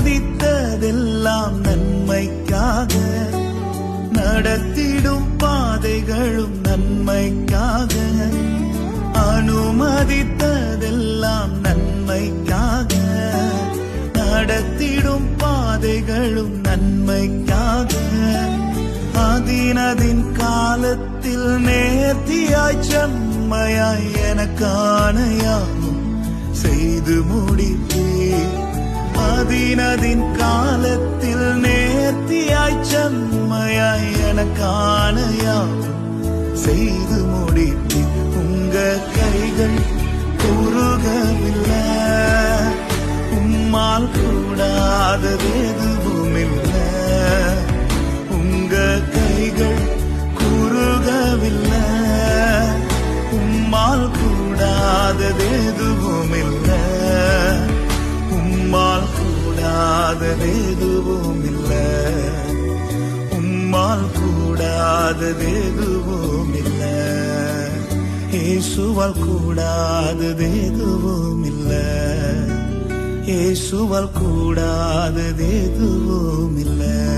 அனுமதித்ததெல்லாம் நன்மைக்காக நடத்திடும் பாதைகளும் நன்மைக்காக அனுமதித்ததெல்லாம் நன்மைக்காக நடத்திடும் பாதைகளும் நன்மைக்காக. அதினதின் காலத்தில் நேர்த்தியாய் செம்மையாய் எனக்கான யாவும் செய்து முடித்தீர் அதினதின் காலத்தில் நேர்த்தியாய் செம்மையாய் எனக்கான யாவும் செய்து முடித்து உங்க கைகள் குறுகவில்லை. உம்மால் கூடாதது எதுவும் இல்லை. உங்க கைகள் குறுகவில்லை. உம்மால் கூடாதது எதுவும் இல்லை. கூடாதது எதுவும் இல்லை. உம்மால் கூடாதது எதுவும் இல்லை. இயேசுவால் கூடாதது எதுவும் இல்லை. இயேசுவால் கூடாததெதுவும் இல்லை.